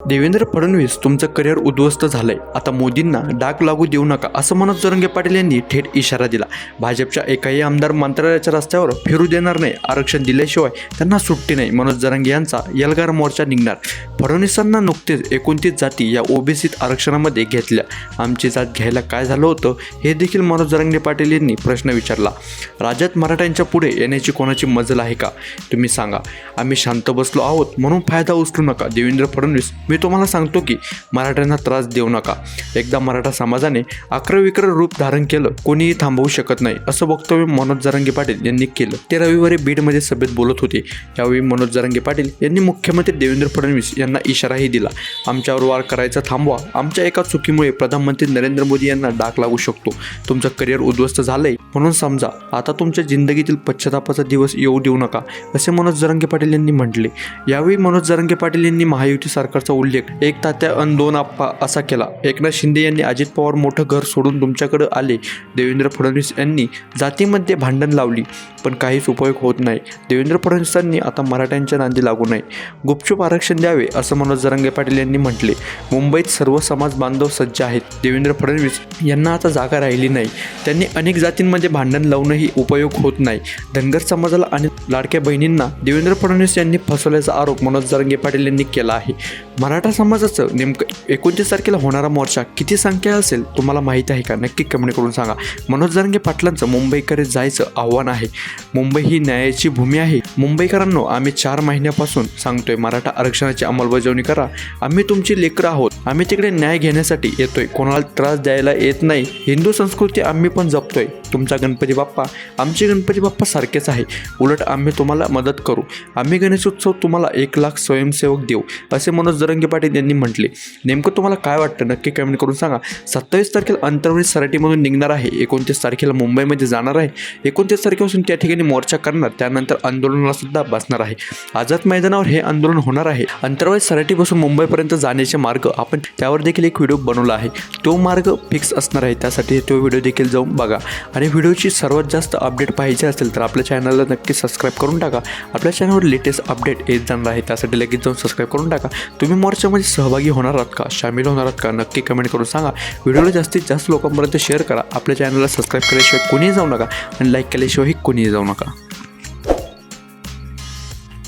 देवेंद्र फडणवीस तुमचं करिअर उद्ध्वस्त झालंय. आता मोदींना डाग लागू देऊ नका असं मनोज जरंगे पाटील यांनी थेट इशारा दिला. भाजपच्या एकाही आमदार मंत्रालयाच्या रस्त्यावर फिरू देणार नाही आरक्षण दिल्याशिवाय त्यांना सुट्टी नाही मनोज जरंगे यांचा यलगार मोर्चा निघणार. फडणवीसांना नुकतेच एकोणतीस जाती या ओबीसीत आरक्षणामध्ये घेतल्या. आमची जात घ्यायला काय झालं होतं हे देखील मनोज जरंगे पाटील यांनी प्रश्न विचारला. राज्यात मराठ्यांच्या पुढे येण्याची कोणाची मजल आहे का? तुम्ही सांगा. आम्ही शांत बसलो आहोत म्हणून फायदा उचलू नका देवेंद्र फडणवीस मी तुम्हाला सांगतो की मराठ्यांना त्रास देऊ नका. एकदा मराठा समाजाने आक्रविक्र रूप धारण केलं कोणीही थांबवू शकत नाही असं वक्तव्य मनोज जरांगे पाटील यांनी केलं. ते रविवारी बीडमध्ये सभेत बोलत होते. यावेळी मनोज जरांगे पाटील यांनी मुख्यमंत्री देवेंद्र फडणवीस यांना इशाराही दिला. आमच्यावर वार करायचा थांबवा. आमच्या एका चुकीमुळे प्रधानमंत्री नरेंद्र मोदी यांना डाक लागू शकतो. तुमचं करिअर उद्ध्वस्त झालंय म्हणून समजा आता तुमच्या जिंदगीतील पश्चातापाचा दिवस येऊ देऊ नका असे मनोज जरांगे पाटील यांनी म्हटले. यावेळी मनोज जरांगे पाटील यांनी महायुती सरकारचा उल्लेख. एक तात्या अन दोन आप्पा असा केला. एकनाथ शिंदे यांनी अजित पवार मोठं घर सोडून तुमच्याकडे आले. देवेंद्र फडणवीस यांनी जातीमध्ये भांडण लावली पण काहीच उपयोग होत नाही. देवेंद्र फडणवीसांनी आता मराठ्यांच्या नांदी लागू नये. गुपचूप आरक्षण द्यावे असं मनोज जरांगे पाटील यांनी म्हटले. मुंबईत सर्व समाज बांधव सज्ज आहेत. देवेंद्र फडणवीस यांना आता जागा राहिली नाही. त्यांनी अनेक जातींमध्ये भांडण लावूनही उपयोग होत नाही. धनगर समाजाला आणि लाडक्या बहिणींना देवेंद्र फडणवीस यांनी फसवल्याचा आरोप मनोज जरांगे पाटील यांनी केला आहे. मराठा समाजाचं नेमकं एकोणतीस तारखेला होणारा मोर्चा किती संख्या असेल तुम्हाला माहीत आहे का? नक्की कमेंट करून सांगा. मनोज जरंगे पाटलांचं मुंबईकडे जायचं आव्हान आहे. मुंबई ही न्यायाची भूमी आहे. मुंबईकरांनो आम्ही चार महिन्यापासून सांगतोय मराठा आरक्षणाची अंमलबजावणी करा. आम्ही तुमची लेकरं आहोत. आम्ही तिकडे न्याय घेण्यासाठी येतोय. कोणाला त्रास द्यायला येत नाही. हिंदू संस्कृती आम्ही पण जपतोय. तुमचा गणपती बाप्पा आमचे गणपती बाप्पा सारखेच आहे. उलट आम्ही तुम्हाला मदत करू. आम्ही गणेशोत्सव तुम्हाला एक लाख स्वयंसेवक देऊ असे मनोज जरंगे पाटील यांनी म्हटले. नेमकं तुम्हाला काय वाटतं नक्की कमेंट करून सांगा. सत्तावीस तारखेला अंतर्वणी सराटीमधून निघणार आहे. एकोणतीस तारखेला मुंबईमध्ये जाणार आहे. एकोणतीस तारखेपासून त्या ठिकाणी मोर्चा करणार. त्यानंतर आंदोलनाला सुद्धा बसणार आहे. आझाद मैदानावर हे आंदोलन होणार आहे. अंतर्वाळी सराटीपासून मुंबईपर्यंत जाण्याचे मार्ग आपण त्यावर देखील एक व्हिडिओ बनवला आहे. तो मार्ग फिक्स असणार आहे. त्यासाठी तो व्हिडिओ देखील जाऊन बघा. आणि व्हिडिओची सर्वात जास्त अपडेट पाहिजे असेल तर आपल्या चॅनलला नक्की सबस्क्राईब करून टाका. आपल्या चॅनलवर लेटेस्ट अपडेट येत जाणार आहे त्यासाठी लगेच जाऊन सबस्क्राईब करून टाका. तुम्ही मोर्चामध्ये सहभागी होणार आहात का? सामील होणार आहात का? नक्की कमेंट करून सांगा. व्हिडिओला जास्तीत जास्त लोकांपर्यंत शेअर करा. आपल्या चॅनलला सबस्क्राईब केल्याशिवाय कोणीही जाऊ नका आणि लाईक केल्याशिवायही कोणीही जाऊ नका.